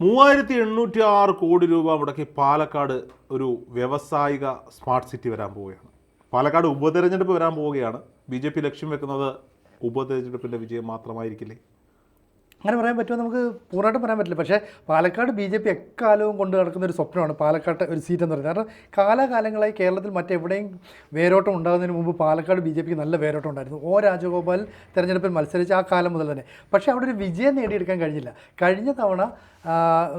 മൂവായിരത്തി എണ്ണൂറ്റി ആറ് കോടി രൂപ മുടക്കി പാലക്കാട് ഒരു വ്യവസായിക സ്മാർട്ട് സിറ്റി വരാൻ പോവുകയാണ്. പാലക്കാട് ഉപതെരഞ്ഞെടുപ്പ് വരാൻ പോവുകയാണ്. ബി ജെ പി ലക്ഷ്യം വെക്കുന്നത് ഉപതെരഞ്ഞെടുപ്പിന്റെ വിജയം മാത്രമായിരിക്കില്ലേ? അങ്ങനെ പറയാൻ പറ്റുമോ? നമുക്ക് പൂർണമായിട്ടും പറയാൻ പറ്റില്ല. പക്ഷേ പാലക്കാട് ബി ജെ പി എക്കാലവും കൊണ്ട് നടക്കുന്ന ഒരു സ്വപ്നമാണ് പാലക്കാട്ട് ഒരു സീറ്റ് എന്ന് പറയുന്നത്. കാരണം കാലാകാലങ്ങളായി കേരളത്തിൽ മറ്റെവിടെയും വേരോട്ടം ഉണ്ടാകുന്നതിന് മുമ്പ് പാലക്കാട് ബി ജെ പിക്ക് നല്ല വേരോട്ടം ഉണ്ടായിരുന്നു. ഓ രാജഗോപാൽ തെരഞ്ഞെടുപ്പിൽ മത്സരിച്ച് ആ കാലം മുതൽ തന്നെ. പക്ഷേ അവിടെ ഒരു വിജയം നേടിയെടുക്കാൻ കഴിഞ്ഞില്ല. കഴിഞ്ഞ തവണ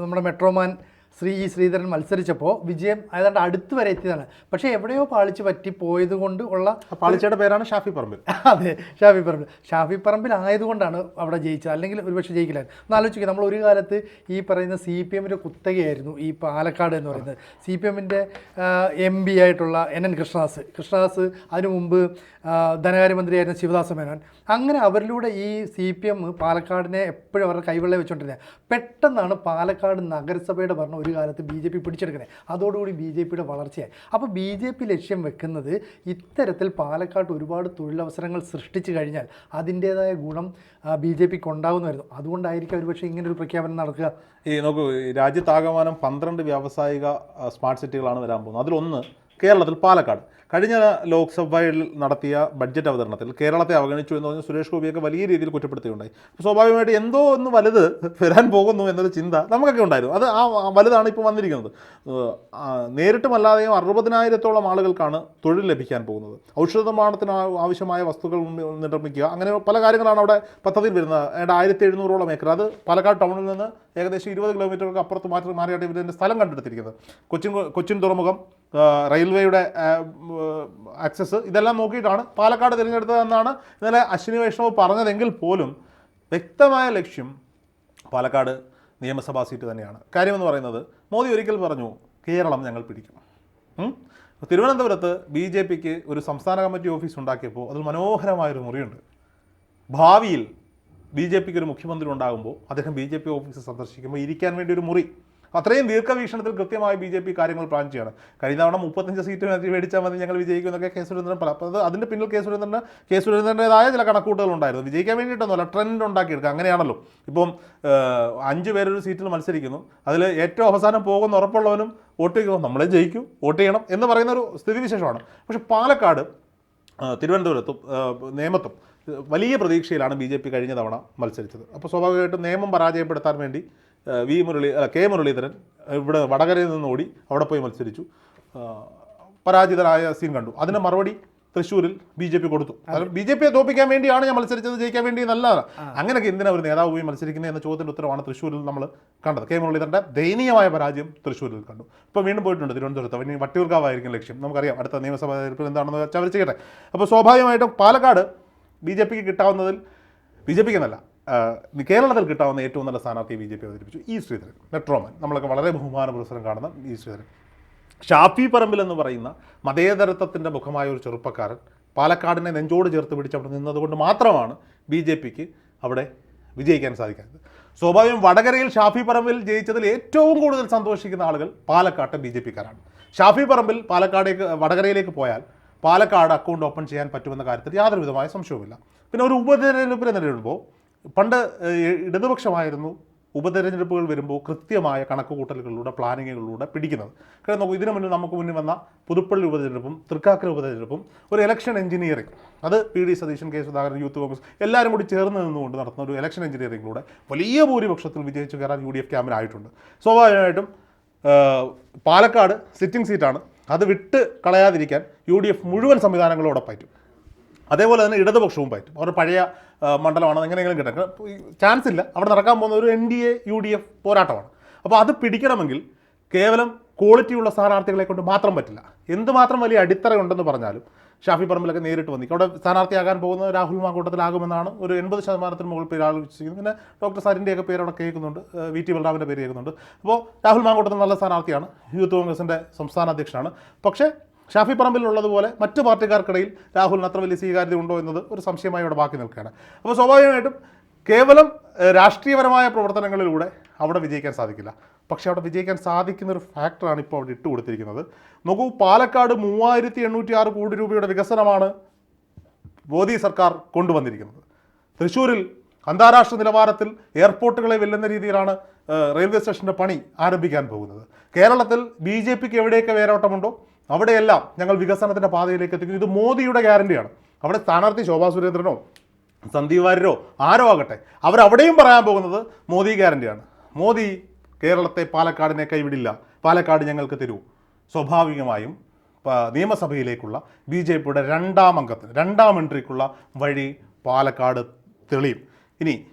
നമ്മുടെ metro man Shri E Sreedharan മത്സരിച്ചപ്പോൾ വിജയം ഏതാണ്ട് അടുത്ത് വരെ എത്തിയതാണ്. പക്ഷേ എവിടെയോ പാളിച്ച് പറ്റി പോയത് കൊണ്ട് ഉള്ള പാളിച്ചയുടെ പേരാണ് ഷാഫി പറമ്പിൽ. അതെ ഷാഫി പറമ്പിൽ. ഷാഫി പറമ്പിൽ ആയതുകൊണ്ടാണ് അവിടെ ജയിച്ചത് അല്ലെങ്കിൽ ഒരുപക്ഷെ ജയിക്കില്ലായിരുന്നു ഒന്ന് ആലോചിക്കുക നമ്മൾ ഒരു കാലത്ത് ഈ പറയുന്ന സി പി എമ്മിന്റെ കുത്തകയായിരുന്നു ഈ പാലക്കാട് എന്ന് പറയുന്നത്. സി പി എമ്മിന്റെ എം പി ആയിട്ടുള്ള എൻ എൻ കൃഷ്ണദാസ്. കൃഷ്ണദാസ് അതിനു മുമ്പ് ധനകാര്യമന്ത്രിയായിരുന്ന ശിവദാസ മേനോൻ. അങ്ങനെ അവരിലൂടെ ഈ സി പി എം പാലക്കാടിനെ എപ്പോഴും അവരുടെ കൈവെള്ളം വെച്ചുകൊണ്ടിരുന്നത് പെട്ടെന്നാണ് പാലക്കാട് നഗരസഭയുടെ ഭരണം ഒരു കാലത്ത് ബി ജെ പി പിടിച്ചെടുക്കണേ. അതോടുകൂടി ബി ജെ പിയുടെ വളർച്ചയായി. അപ്പോൾ ബി ജെ പി ലക്ഷ്യം വെക്കുന്നത് ഇത്തരത്തിൽ പാലക്കാട്ട് ഒരുപാട് തൊഴിലവസരങ്ങൾ സൃഷ്ടിച്ചു കഴിഞ്ഞാൽ അതിന്റേതായ ഗുണം ബി ജെ പിക്ക് ഉണ്ടാകുന്നതായിരുന്നു. അതുകൊണ്ടായിരിക്കും ഒരുപക്ഷെ ഇങ്ങനെ ഒരു പ്രഖ്യാപനം നടക്കുക. ഈ നോക്കൂ രാജ്യത്താകമാനം പന്ത്രണ്ട് വ്യാവസായിക സ്മാർട്ട് സിറ്റികളാണ് വരാൻ പോകുന്നത്. അതിലൊന്ന് കേരളത്തിൽ പാലക്കാട്. കഴിഞ്ഞ ലോക്സഭയിൽ നടത്തിയ ബഡ്ജറ്റ് അവതരണത്തിൽ കേരളത്തെ അവഗണിച്ചു എന്ന് പറഞ്ഞ് സുരേഷ് ഗോപിയൊക്കെ വലിയ രീതിയിൽ കുറ്റപ്പെടുത്തിയുണ്ടായി അപ്പോൾ സ്വാഭാവികമായിട്ട് എന്തോ ഒന്ന് വലുത് വരാൻ പോകുന്നു എന്നൊരു ചിന്ത നമുക്കൊക്കെ ഉണ്ടായിരുന്നു. അത് ആ വലുതാണ് ഇപ്പോൾ വന്നിരിക്കുന്നത്. നേരിട്ടുമല്ലാതെയും അറുപതിനായിരത്തോളം ആളുകൾക്കാണ് തൊഴിൽ ലഭിക്കാൻ പോകുന്നത്. ഔഷധ നിർമ്മാണത്തിന് ആവശ്യമായ വസ്തുക്കൾ നിർമ്മിക്കുക. അങ്ങനെ പല കാര്യങ്ങളാണ് അവിടെ പദ്ധതിയിൽ വരുന്നത്. ഏതാണ്ട് ആയിരത്തി എഴുന്നൂറോളം ഏക്കർ. അത് പാലക്കാട് ടൗണിൽ നിന്ന് ഏകദേശം ഇരുപത് കിലോമീറ്ററുകൾക്ക് അപ്പുറത്ത് മാറ്റി മാറിയായിട്ട് ഇവരുടെ സ്ഥലം കണ്ടെടുത്തിരിക്കുന്നത്. കൊച്ചിൻ കൊച്ചിൻ തുറമുഖം റെയിൽവേയുടെ ആക്സസ് ഇതെല്ലാം നോക്കിയിട്ടാണ് പാലക്കാട് തിരഞ്ഞെടുത്തതെന്നാണ് ഇന്നലെ അശ്വിനി വൈഷ്ണവ് പറഞ്ഞതെങ്കിൽ പോലും വ്യക്തമായ ലക്ഷ്യം പാലക്കാട് നിയമസഭാ സീറ്റ് തന്നെയാണ്. കാര്യമെന്ന് പറയുന്നത് മോദി ഒരിക്കൽ പറഞ്ഞു കേരളം ഞങ്ങൾ പിടിക്കും? തിരുവനന്തപുരത്ത് ബി ജെ പിക്ക് ഒരു സംസ്ഥാന കമ്മിറ്റി ഓഫീസ് ഉണ്ടാക്കിയപ്പോൾ അതിൽ മനോഹരമായൊരു മുറിയുണ്ട്. ഭാവിയിൽ ബി ജെ പിക്ക് ഒരു മുഖ്യമന്ത്രി ഉണ്ടാകുമ്പോൾ അദ്ദേഹം ബി ജെ പി ഓഫീസ് സന്ദർശിക്കുമ്പോൾ ഇരിക്കാൻ വേണ്ടി ഒരു മുറി. അത്രയും ദീർഘവീക്ഷണത്തിൽ കൃത്യമായി ബി ജെ പി കാര്യങ്ങൾ പ്ലാൻ ചെയ്യണം. കഴിഞ്ഞ തവണ മുപ്പത്തഞ്ച് സീറ്റ് മേടിച്ചാൽ മതി ഞങ്ങൾ വിജയിക്കും എന്നൊക്കെ കെ സുരേന്ദ്രൻ അത് അതിന്റെ പിന്നിൽ കെ സുരേന്ദ്രന് കെ സുരേന്ദ്രന്റെതായ ചില കണക്കൂട്ടുകൾ ഉണ്ടായിരുന്നു. വിജയിക്കാൻ വേണ്ടിയിട്ടൊന്നുമല്ല ട്രെൻഡ് ഉണ്ടാക്കിയെടുക്കുക. അങ്ങനെയാണല്ലോ. ഇപ്പം അഞ്ച് പേരൊരു സീറ്റിൽ മത്സരിക്കുന്നു. അതിൽ ഏറ്റവും അവസാനം പോകുന്ന ഉറപ്പുള്ളവനും വോട്ട് ചെയ്യുമ്പോൾ നമ്മളെ ജയിക്കും വോട്ട് ചെയ്യണം എന്ന് പറയുന്ന ഒരു സ്ഥിതിവിശേഷമാണ്. പക്ഷേ പാലക്കാട് തിരുവനന്തപുരത്തും നേമത്തും വലിയ പ്രതീക്ഷയിലാണ് ബി കഴിഞ്ഞ തവണ മത്സരിച്ചത്. അപ്പോൾ സ്വാഭാവികമായിട്ടും നിയമം പരാജയപ്പെടുത്താൻ വേണ്ടി വി മുരളി അല്ല കെ മുരളീധരൻ ഇവിടെ വടകരയിൽ നിന്ന് ഓടി അവിടെ പോയി മത്സരിച്ചു. പരാജിതരായ സീൻ കണ്ടു. അതിന് മറുപടി തൃശ്ശൂരിൽ ബി ജെ പി കൊടുത്തു. ബി ജെ പിയെ തോപ്പിക്കാൻ വേണ്ടിയാണ് ഞാൻ മത്സരിച്ചത് ജയിക്കാൻ വേണ്ടി നല്ലതാണ് അങ്ങനെയൊക്കെ എന്തിനാ ഒരു നേതാവ് പോയി മത്സരിക്കുന്നത് എന്ന ചോദ്യത്തിന്റെ ഉത്തരവാണ് തൃശ്ശൂരിൽ നമ്മൾ കണ്ടത്. കെ മുരളീധരന്റെ ദയനീയമായ പരാജയം തൃശ്ശൂരിൽ കണ്ടു. ഇപ്പോൾ വീണ്ടും പോയിട്ടുണ്ട് തിരുവനന്തപുരത്ത്. ഇനി വട്ടിയൂർക്കാവായിരിക്കും ലക്ഷ്യം. നമുക്കറിയാം അടുത്ത നിയമസഭാ തെരഞ്ഞെടുപ്പിൽ എന്താണെന്ന് വെച്ചാൽ അവർ ചെയ്യട്ടെ അപ്പോൾ സ്വാഭാവികമായിട്ടും പാലക്കാട് ബി ജെ പിക്ക് കിട്ടാവുന്നതിൽ ബി ജെ പിക്ക് എന്നല്ല കേരളത്തിൽ കിട്ടാവുന്ന ഏറ്റവും നല്ല സ്ഥാനാർത്ഥിയെ ബി ജെ പി അവതരിപ്പിച്ചു ഈ ശ്രീധരൻ മെട്രോമാൻ. നമ്മളൊക്കെ വളരെ ബഹുമാന പുരസ്സരം കാണുന്ന ഈ ശ്രീധരൻ. ഷാഫി പറമ്പിൽ എന്ന് പറയുന്ന മതേതരത്വത്തിന്റെ മുഖമായ ഒരു ചെറുപ്പക്കാരൻ പാലക്കാടിനെ നെഞ്ചോട് ചേർത്ത് പിടിച്ച് അവിടെ നിന്നതുകൊണ്ട് മാത്രമാണ് ബി ജെ പിക്ക് അവിടെ വിജയിക്കാൻ സാധിക്കുന്നത് സ്വാഭാവികം വടകരയിൽ ഷാഫി പറമ്പിൽ ജയിച്ചതിൽ ഏറ്റവും കൂടുതൽ സന്തോഷിക്കുന്ന ആളുകൾ പാലക്കാട്ടെ ബി ജെ പിക്കാരാണ്. ഷാഫി പറമ്പിൽ പാലക്കാടേക്ക് വടകരയിലേക്ക് പോയാൽ പാലക്കാട് അക്കൗണ്ട് ഓപ്പൺ ചെയ്യാൻ പറ്റുമെന്ന കാര്യത്തിൽ യാതൊരു വിധമായ സംശയവുമില്ല. പിന്നെ ഒരു ഉപതെരഞ്ഞെടുപ്പിനെ നേരിടുമ്പോൾ പണ്ട് ഇടതുപക്ഷമായിരുന്നു ഉപതെരഞ്ഞെടുപ്പുകൾ വരുമ്പോൾ കൃത്യമായ കണക്കുകൂട്ടലുകളിലൂടെ പ്ലാനിങ്ങുകളിലൂടെ പിടിക്കുന്നത്. കാരണം നോക്കൂ ഇതിനു മുന്നിൽ നമുക്ക് മുന്നിൽ വന്ന പുതുപ്പള്ളി ഉപതെരഞ്ഞെടുപ്പും തൃക്കാക്കര ഉപതെരഞ്ഞെടുപ്പും ഒരു ഇലക്ഷൻ എഞ്ചിനീയറിംഗ് അത് P. D. Satheesan K. Sudhakaran Youth Congress എല്ലാവരും കൂടി ചേർന്ന് നിന്നുകൊണ്ട് നടത്തുന്ന ഒരു ഇലക്ഷൻ എഞ്ചിനീയറിംഗിലൂടെ വലിയ ഭൂരിപക്ഷത്തിൽ വിജയിച്ചു കയറാൻ യു ഡി എഫ് ക്യാമ്പിനായിട്ടുണ്ട് സ്വാഭാവികമായിട്ടും പാലക്കാട് സിറ്റിംഗ് സീറ്റാണ് അത് വിട്ട് കളയാതിരിക്കാൻ യു ഡി എഫ് മുഴുവൻ സംവിധാനങ്ങളോടെ പറ്റും. അതേപോലെ തന്നെ ഇടതുപക്ഷവും പറ്റും. അവർ പഴയ മണ്ഡലമാണ്. എങ്ങനെയെങ്കിലും കിട്ടും ചാൻസ് ഇല്ല. അവിടെ നടക്കാൻ പോകുന്ന ഒരു N D A U D F പോരാട്ടമാണ്. അപ്പോൾ അത് പിടിക്കണമെങ്കിൽ കേവലം ക്വാളിറ്റിയുള്ള സ്ഥാനാർത്ഥികളെ കൊണ്ട് മാത്രം പറ്റില്ല. എന്തുമാത്രം വലിയ അടിത്തറ ഉണ്ടെന്ന് പറഞ്ഞാലും ഷാഫി പറമ്പിലൊക്കെ നേരിട്ട് വന്നിക്കും അവിടെ സ്ഥാനാർത്ഥിയാകാൻ പോകുന്ന രാഹുൽ മാങ്കൂട്ടത്തിലാകുമെന്നാണ് ഒരു എൺപത് ശതമാനത്തിന് മുകളിൽ പേര് ആലോചിച്ചിരിക്കുന്നത്. പിന്നെ ഡോക്ടർ സരിന്റെയൊക്കെ പേര് അവിടെ കേൾക്കുന്നുണ്ട്. വി ടി ബലറാമിന്റെ പേര് കേൾക്കുന്നുണ്ട്. അപ്പോൾ രാഹുൽ മാങ്കൂട്ടത്തിൽ നല്ല സ്ഥാനാർത്ഥിയാണ്. യൂത്ത് കോൺഗ്രസിന്റെ സംസ്ഥാന അധ്യക്ഷനാണ്. പക്ഷേ ഷാഫി പറമ്പിലുള്ളതുപോലെ മറ്റു പാർട്ടിക്കാർക്കിടയിൽ രാഹുലിന് അത്ര വലിയ സ്വീകാര്യത ഉണ്ടോ എന്നത് ഒരു സംശയമായി അവിടെ ബാക്കി നിൽക്കുകയാണ്. അപ്പോൾ സ്വാഭാവികമായിട്ടും കേവലം രാഷ്ട്രീയപരമായ പ്രവർത്തനങ്ങളിലൂടെ അവിടെ വിജയിക്കാൻ സാധിക്കില്ല. പക്ഷേ അവിടെ വിജയിക്കാൻ സാധിക്കുന്ന ഒരു ഫാക്ടറാണ് ഇപ്പോൾ അവിടെ ഇട്ട് കൊടുത്തിരിക്കുന്നത്. നോക്കൂ പാലക്കാട് മൂവായിരത്തി എണ്ണൂറ്റി ആറ് കോടി രൂപയുടെ വികസനമാണ് മോദി സർക്കാർ കൊണ്ടുവന്നിരിക്കുന്നത്. തൃശ്ശൂരിൽ അന്താരാഷ്ട്ര നിലവാരത്തിൽ എയർപോർട്ടുകളെ വെല്ലുന്ന രീതിയിലാണ് റെയിൽവേ സ്റ്റേഷന്റെ പണി ആരംഭിക്കാൻ പോകുന്നത്. കേരളത്തിൽ ബി ജെ പിക്ക് എവിടെയൊക്കെ വേരോട്ടമുണ്ടോ? അവിടെയെല്ലാം ഞങ്ങൾ വികസനത്തിന്റെ പാതയിലേക്ക് എത്തിക്കുന്നു. ഇത് മോദിയുടെ ഗ്യാരണ്ടിയാണ്. അവിടെ സ്ഥാനാർത്ഥി ശോഭാ സുരേന്ദ്രനോ സന്ദീപ് വാര്യരോ ആരോ ആകട്ടെ അവരവിടെയും പറയാൻ പോകുന്നത് മോദി ഗ്യാരണ്ടിയാണ്. മോദി കേരളത്തെ പാലക്കാടിനെ കൈവിടില്ല. പാലക്കാട് ഞങ്ങൾക്ക് തരൂ. സ്വാഭാവികമായും നിയമസഭയിലേക്കുള്ള ബി ജെ പിയുടെ രണ്ടാം അംഗത്തിന് രണ്ടാം എൻട്രിക്കുള്ള വഴി പാലക്കാട് തെളിയും. ഇനി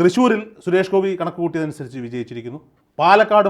തൃശ്ശൂരിൽ സുരേഷ് ഗോപി കണക്ക് കൂട്ടിയതനുസരിച്ച് വിജയിച്ചിരിക്കുന്നു. പാലക്കാട്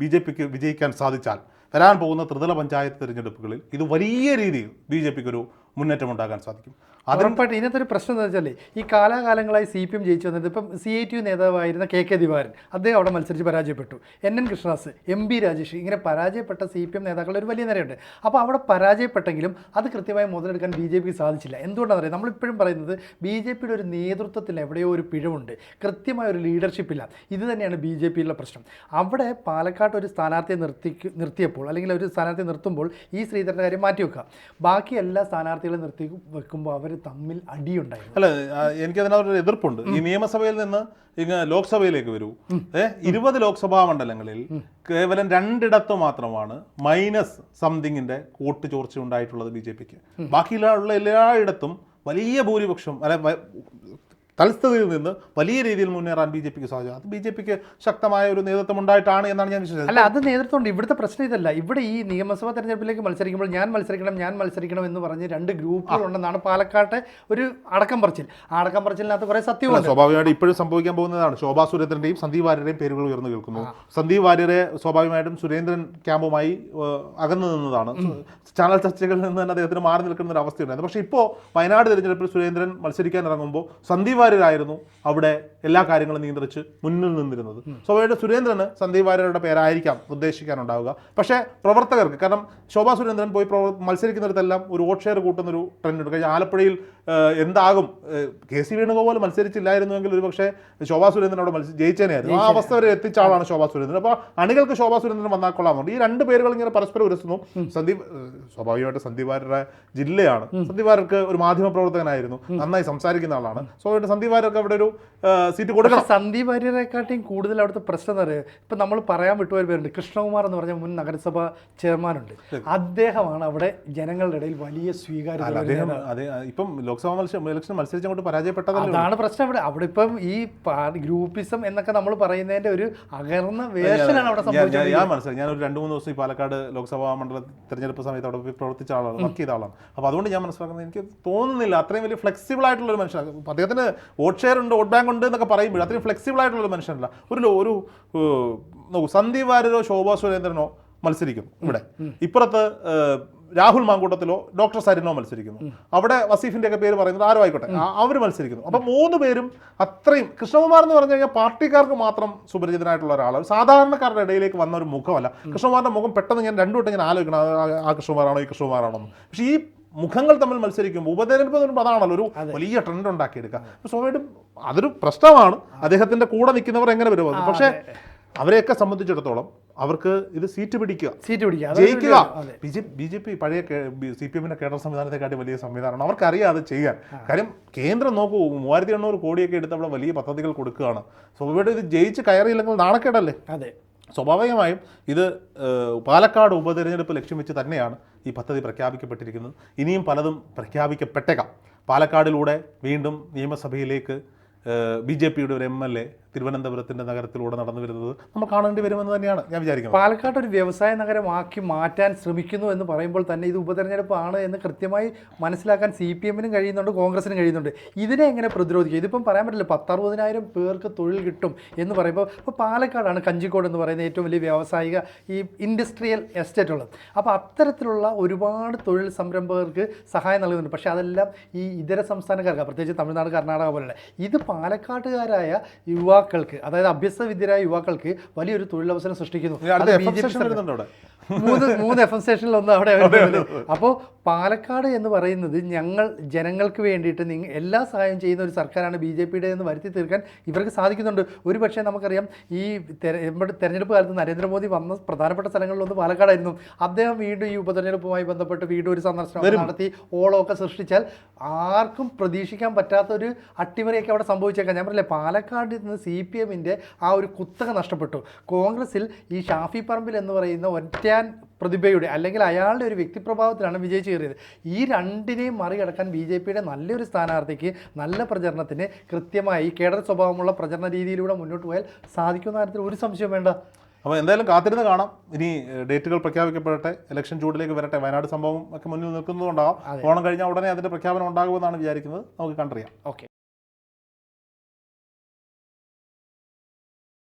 ബി ജെ പിക്ക് വിജയിക്കാൻ സാധിച്ചാൽ വരാൻ പോകുന്ന ത്രിതല പഞ്ചായത്ത് തിരഞ്ഞെടുപ്പുകളിൽ ഇത് വലിയ രീതിയിൽ ബി ജെ പിക്ക് ഒരു മുന്നേറ്റം ഉണ്ടാകാൻ സാധിക്കും. അത് ഉറപ്പായിട്ട് ഇതിനകത്ത് ഒരു പ്രശ്നം എന്താ വെച്ചാൽ ഈ കാലാകാലങ്ങളായി സി പി എം ജയിച്ചു വന്നത് ഇപ്പം സി ഐ ടി യു നേതാവായിരുന്ന കെ കെ ദിവാരൻ അദ്ദേഹം അവിടെ മത്സരിച്ച് പരാജയപ്പെട്ടു. N N Krishnadas M B Rajesh ഇങ്ങനെ പരാജയപ്പെട്ട സി പി എം നേതാക്കളുടെ ഒരു വലിയ നിരയുണ്ട്. അപ്പോൾ അവിടെ പരാജയപ്പെട്ടെങ്കിലും അത് കൃത്യമായി മുതലെടുക്കാൻ ബി ജെ പിക്ക് സാധിച്ചില്ല. എന്തുകൊണ്ടാണെന്ന് അറിയാം? നമ്മളിപ്പോഴും പറയുന്നത് ബി ജെ പിയുടെ ഒരു നേതൃത്വത്തിൽ എവിടെയോ ഒരു പിഴവുണ്ട്. കൃത്യമായ ഒരു ലീഡർഷിപ്പ് ഇല്ല. ഇത് തന്നെയാണ് ബി ജെ പിയിലുള്ള പ്രശ്നം. അവിടെ പാലക്കാട്ട് ഒരു സ്ഥാനാർത്ഥിയെ നിർത്തി നിർത്തിയപ്പോൾ അല്ലെങ്കിൽ ഒരു സ്ഥാനാർത്ഥിയെ നിർത്തുമ്പോൾ ഈ ശ്രീധരന്റെ കാര്യം മാറ്റി വെക്കുക ബാക്കി എല്ലാ സ്ഥാനാർത്ഥികളെ നിർത്തി വെക്കുമ്പോൾ അവർ തമ്മിൽ അടിയുണ്ടായിരുന്നു. അല്ല എനിക്ക് എനിക്കതിനകത്തൊരു എതിർപ്പുണ്ട്. ഈ നിയമസഭയിൽ നിന്ന് ഇങ്ങ് ലോക്സഭയിലേക്ക് വരൂ. ഏഹ് ഇരുപത് ലോക്സഭാ മണ്ഡലങ്ങളിൽ കേവലം രണ്ടിടത്ത് മാത്രമാണ് മൈനസ് സംതിങ്ങിന്റെ കൂട്ടു ചോർച്ച ഉണ്ടായിട്ടുള്ളത് ബി ജെ പിക്ക്. ബാക്കിയുള്ള എല്ലായിടത്തും വലിയ ഭൂരിപക്ഷം അല്ലെ തൽസ്ഥിതിയിൽ നിന്ന് വലിയ രീതിയിൽ മുന്നേറാൻ ബി ജെ പിക്ക് സാധിച്ചു അത് ബി ജെ പിക്ക് ശക്തമായ ഒരു നേതൃത്വം ഉണ്ടായിട്ടാണ് എന്നാണ് ഞാൻ വിശ്വസിച്ചത് അല്ല അത് നേതൃത്വമുണ്ട്. ഇവിടുത്തെ പ്രശ്നം ഇതല്ല. ഇവിടെ ഈ നിയമസഭാ തെരഞ്ഞെടുപ്പിലേക്ക് മത്സരിക്കുമ്പോൾ ഞാൻ മത്സരിക്കണം ഞാൻ മത്സരിക്കണം എന്ന് പറഞ്ഞ് രണ്ട് ഗ്രൂപ്പുകളുണ്ടെന്നാണ് പാലക്കാട്ടെ ഒരു അടക്കം പറച്ചിൽ ആ അടക്കം പറച്ചിലിനകത്ത് കുറേ സത്യമാണ് സ്വാഭാവികമായിട്ട് ഇപ്പോഴും സംഭവിക്കാൻ പോകുന്നതാണ്. ശോഭാ സുരേന്ദ്രന്റെയും സന്ദീപ് വാര്യരുടെയും പേരുകൾ ഉയർന്നു കേൾക്കുന്നു. സന്ദീപ് വാര്യരെ സ്വാഭാവികമായിട്ടും സുരേന്ദ്രൻ ക്യാമ്പുമായി അകന്നു നിന്നതാണ്. ചാനൽ ചർച്ചകളിൽ നിന്ന് തന്നെ അദ്ദേഹത്തിന് മാറി നിൽക്കുന്ന ഒരു അവസ്ഥയുണ്ടായിരുന്നു. പക്ഷേ ഇപ്പോൾ വയനാട് തിരഞ്ഞെടുപ്പിൽ സുരേന്ദ്രൻ മത്സരിക്കാൻ ഇറങ്ങുമ്പോൾ സന്ദീപ് വാര്യരായിരുന്നു അവിടെ എല്ലാ കാര്യങ്ങളും നിയന്ത്രിച്ച് മുന്നിൽ നിന്നിരുന്നത്. സ്വാഭാവികമായിട്ട് സുരേന്ദ്രന് സന്ദീപ് വാര്യരുടെ പേരായിരിക്കാം ഉദ്ദേശിക്കാനുണ്ടാവുക. പക്ഷേ പ്രവർത്തകർക്ക് കാരണം ശോഭാ സുരേന്ദ്രൻ പോയി മത്സരിക്കുന്നിടത്തെല്ലാം ഒരു വോട്ട് ഷെയർ കൂട്ടുന്ന ഒരു ട്രെൻഡ് ഉണ്ട്. കഴിഞ്ഞാൽ ആലപ്പുഴയിൽ എന്താകും? കെ സി വേണുഗോപാൽ മത്സരിച്ചില്ലായിരുന്നുവെങ്കിൽ ഒരു പക്ഷേ ശോഭാ സുരേന്ദ്രൻ അവിടെ മത്സരിച്ച് ജയിച്ചേനെയായിരുന്നു ആ അവസ്ഥ വരെ എത്തിച്ച ആളാണ് ശോഭാ സുരേന്ദ്രൻ. അപ്പോൾ അണികൾക്ക് ശോഭാ സുരേന്ദ്രൻ വന്നാൽ കൊള്ളാമെന്നുണ്ട്. ഈ രണ്ട് പേരുകൾ ഇങ്ങനെ പരസ്പരം ഉരസുന്നു. സന്ദീപ് സ്വാഭാവികമായിട്ട് സന്ദീപ് വാര്യരുടെ ജില്ലയാണ്. സന്ദീപ് വാര്യർക്ക് ഒരു മാധ്യമ പ്രവർത്തകനായിരുന്നു. നന്നായി സംസാരിക്കുന്ന ആളാണ്. സ്വാഭാവികമായിട്ട് സന്ദീപ് വാര്യർക്ക് അവിടെ ഒരു സീറ്റ് കൊടുക്കണം. സന്ദീപ് വാര്യരെക്കാട്ടിയും കൂടുതൽ അവിടുത്തെ പ്രശ്നം എന്ന് പറയുക? ഇപ്പം നമ്മൾ പറയാൻ വിട്ടുപോയ പേരുണ്ട്. കൃഷ്ണകുമാർ എന്ന് പറഞ്ഞ മുൻ നഗരസഭ ചെയർമാനുണ്ട്. അദ്ദേഹമാണ് അവിടെ ജനങ്ങളുടെ ഇടയിൽ വലിയ സ്വീകാര്യത. ഇപ്പം ലോക്സഭാ മത്സരം ഇലക്ഷൻ മത്സരിച്ച് അങ്ങോട്ട് പരാജയപ്പെട്ടതല്ലേ അതാണ് പ്രശ്നം അവിടെ അവിടെ ഇപ്പം ഈ ഗ്രൂപ്പിസം എന്നൊക്കെ നമ്മൾ പറയുന്നതിന്റെ ഒരു അകർന്ന വേഷനാണ് അവിടെ സംഭവിച്ചത്. ഞാൻ മനസ്സിലായി ഞാൻ ഒരു രണ്ട് മൂന്ന് ദിവസം ഈ പാലക്കാട് ലോക്സഭാ മണ്ഡല തെരഞ്ഞെടുപ്പ് സമയത്ത് അവിടെ പോയി പ്രവർത്തിച്ച ആളാണ് വർക്ക് ചെയ്ത ആളാണ്. അപ്പോൾ അതുകൊണ്ട് ഞാൻ മനസ്സിലാക്കുന്നത് എനിക്ക് തോന്നുന്നില്ല അത്രയും വലിയ ഫ്ലെക്സിബിൾ ആയിട്ടുള്ള ഒരു മനുഷ്യനാണ് അദ്ദേഹത്തിന് വോട്ട് ഷെയർ ഉണ്ട് വോട്ട് ബാങ്ക് ഉണ്ട് എന്നൊക്കെ പറയുമ്പോൾ അത്രയും ഫ്ലെക്സിബിൾ ആയിട്ടുള്ള ഒരു മനുഷ്യനല്ല. ഒരു ഒരു നോക്കൂ സന്ദീപ് വാര്യരോ ശോഭാ സുരേന്ദ്രനോ മത്സരിക്കും ഇവിടെ. ഇപ്പുറത്ത് രാഹുൽ മാങ്കൂട്ടത്തിലോ ഡോക്ടർ സരിനോ മത്സരിക്കുന്നു. അവിടെ വസീഫിന്റെ ഒക്കെ പേര് പറയുന്നത് ആരോ ആയിക്കോട്ടെ. അവർ മത്സരിക്കുന്നു. അപ്പം മൂന്ന് പേരും അത്രയും കൃഷ്ണകുമാർ എന്ന് പറഞ്ഞു കഴിഞ്ഞാൽ പാർട്ടിക്കാർക്ക് മാത്രം സുപരിചിതനായിട്ടുള്ള ഒരാളാണ്. സാധാരണക്കാരുടെ ഇടയിലേക്ക് വന്ന ഒരു മുഖമല്ല. കൃഷ്ണകുമാറിന്റെ മുഖം പെട്ടെന്ന് ഞാൻ രണ്ടു വട്ടം ഞാൻ ആലോചിക്കണം. ആ- കൃഷ്ണകുമാറാണോ ഈ കൃഷ്ണകുമാറാണോ പക്ഷെ ഈ മുഖങ്ങൾ തമ്മിൽ മത്സരിക്കുമ്പോൾ ഉപതെരഞ്ഞെടുപ്പ് എന്ന് പറയുമ്പോൾ അതാണല്ലോ ഒരു വലിയ ട്രെൻഡ് ഉണ്ടാക്കിയെടുക്കുക. സ്വാഭാവികമായിട്ടും അതൊരു പ്രശ്നമാണ്. അദ്ദേഹത്തിന്റെ കൂടെ നിൽക്കുന്നവർ എങ്ങനെ വരും പക്ഷേ അവരെയൊക്കെ സംബന്ധിച്ചിടത്തോളം അവർക്ക് ഇത് സീറ്റ് പിടിക്കുക. സീറ്റ് പിടിക്കുക. ജയിക്കുക. B J B J P പഴയ സി പി എമ്മിന്റെ കേഡർ സംവിധാനത്തെക്കാട്ടി വലിയ സംവിധാനമാണ്. അവർക്കറിയാം അത് ചെയ്യാൻ. കാര്യം കേന്ദ്രം നോക്കൂ മൂവായിരത്തി എണ്ണൂറ് കോടിയൊക്കെ എടുത്ത് അവിടെ വലിയ പദ്ധതികൾ കൊടുക്കുകയാണ്. സ്വാഭാവികമായിട്ടും ഇത് ജയിച്ച് കയറിയില്ലെങ്കിൽ നാണക്കേടല്ലേ? അതെ. സ്വാഭാവികമായും ഇത് പാലക്കാട് ഉപതെരഞ്ഞെടുപ്പ് ലക്ഷ്യം വെച്ച് തന്നെയാണ് ഈ പദ്ധതി പ്രഖ്യാപിക്കപ്പെട്ടിരിക്കുന്നത്. ഇനിയും പലതും പ്രഖ്യാപിക്കപ്പെട്ടേക്കാം. പാലക്കാടിലൂടെ വീണ്ടും നിയമസഭയിലേക്ക് ബി ജെ പിയുടെ ഒരു എം എൽ എ തിരുവനന്തപുരത്തിന്റെ നഗരത്തിലൂടെ നടന്നു വരുന്നത് നമ്മൾ കാണേണ്ടി വരുമെന്ന് തന്നെയാണ് ഞാൻ വിചാരിക്കുന്നത്. പാലക്കാട് ഒരു വ്യവസായ നഗരമാക്കി മാറ്റാൻ ശ്രമിക്കുന്നു എന്ന് പറയുമ്പോൾ തന്നെ ഇത് ഉപതെരഞ്ഞെടുപ്പാണ് എന്ന് കൃത്യമായി മനസ്സിലാക്കാൻ സി പി എമ്മിനും കഴിയുന്നുണ്ട് കോൺഗ്രസിനും കഴിയുന്നുണ്ട്. ഇതിനെ എങ്ങനെ പ്രതിരോധിക്കുക ഇതിപ്പം പറയാൻ പറ്റില്ല പത്തറുപതിനായിരം പേർക്ക് തൊഴിൽ കിട്ടും എന്ന് പറയുമ്പോൾ ഇപ്പോൾ പാലക്കാടാണ് കഞ്ചിക്കോട് എന്ന് പറയുന്ന ഏറ്റവും വലിയ വ്യാവസായിക ഈ ഇൻഡസ്ട്രിയൽ എസ്റ്റേറ്റ് ഉള്ളത്. അപ്പോൾ അത്തരത്തിലുള്ള ഒരുപാട് തൊഴിൽ സംരംഭകർക്ക് സഹായം നൽകുന്നുണ്ട്. പക്ഷേ അതെല്ലാം ഈ ഇതര സംസ്ഥാനക്കാർക്ക് പ്രത്യേകിച്ച് തമിഴ്നാട് കർണാടക പോലെയുള്ള ഇത് പാലക്കാട്ടുകാരായ യുവാക്കൾക്ക് അതായത് അഭ്യസ്ത വിദ്യരായ യുവാക്കൾക്ക് വലിയൊരു തൊഴിലവസരം സൃഷ്ടിക്കുന്നു. മൂന്ന് മൂന്ന് എഫ് എം സ്റ്റേഷനിലൊന്നും അവിടെ അപ്പോൾ പാലക്കാട് എന്ന് പറയുന്നത് ഞങ്ങൾ ജനങ്ങൾക്ക് വേണ്ടിയിട്ട് നിങ്ങൾ എല്ലാ സഹായം ചെയ്യുന്ന ഒരു സർക്കാരാണ് ബി ജെ പിയുടെ എന്ന് വരുത്തി തീർക്കാൻ ഇവർക്ക് സാധിക്കുന്നുണ്ട്. ഒരു പക്ഷേ നമുക്കറിയാം ഈ തെരഞ്ഞെടുപ്പ് കാലത്ത് നരേന്ദ്രമോദി വന്ന പ്രധാനപ്പെട്ട സ്ഥലങ്ങളിലൊന്ന് പാലക്കാടായിരുന്നു. അദ്ദേഹം വീണ്ടും ഈ ഉപതെരഞ്ഞെടുപ്പുമായി ബന്ധപ്പെട്ട് വീണ്ടും ഒരു സന്ദർശനം നടത്തി ഓളമൊക്കെ സൃഷ്ടിച്ചാൽ ആർക്കും പ്രതീക്ഷിക്കാൻ പറ്റാത്ത ഒരു അട്ടിമറിയൊക്കെ അവിടെ സംഭവിച്ചേക്കാം. ഞാൻ പറഞ്ഞില്ലേ പാലക്കാട് നിന്ന് സി പി എമ്മിന്റെ ആ ഒരു കുത്തക നഷ്ടപ്പെട്ടു. കോൺഗ്രസിൽ ഈ ഷാഫി പറമ്പിൽ എന്ന് പറയുന്ന ഒറ്റാൻ പ്രതിഭയുടെ അല്ലെങ്കിൽ അയാളുടെ ഒരു വ്യക്തിപ്രഭാവത്തിലാണ് വിജയിച്ച് കയറിയത് ഈ രണ്ടിനെയും മറികടക്കാൻ ബി ജെ പിയുടെ നല്ലൊരു സ്ഥാനാർത്ഥിക്ക് നല്ല പ്രചരണത്തിന് കൃത്യമായി കേഡർ സ്വഭാവമുള്ള പ്രചരണ രീതിയിലൂടെ മുന്നോട്ട് പോയാൽ സാധിക്കുന്ന കാര്യത്തിൽ ഒരു സംശയം വേണ്ട. അപ്പോൾ എന്തായാലും കാത്തിരുന്ന് കാണാം. ഇനി ഡേറ്റുകൾ പ്രഖ്യാപിക്കപ്പെടട്ടെ ഇലക്ഷൻ ചൂടിലേക്ക് വരട്ടെ വയനാട് സംഭവം ഒക്കെ മുന്നിൽ നിൽക്കുന്നതുകൊണ്ടാകാം ഓണം കഴിഞ്ഞാൽ ഉടനെ അതിന്റെ പ്രഖ്യാപനം ഉണ്ടാകുമെന്നാണ് വിചാരിക്കുന്നത്. നമുക്ക് കണ്ടറിയാം. ഓക്കെ.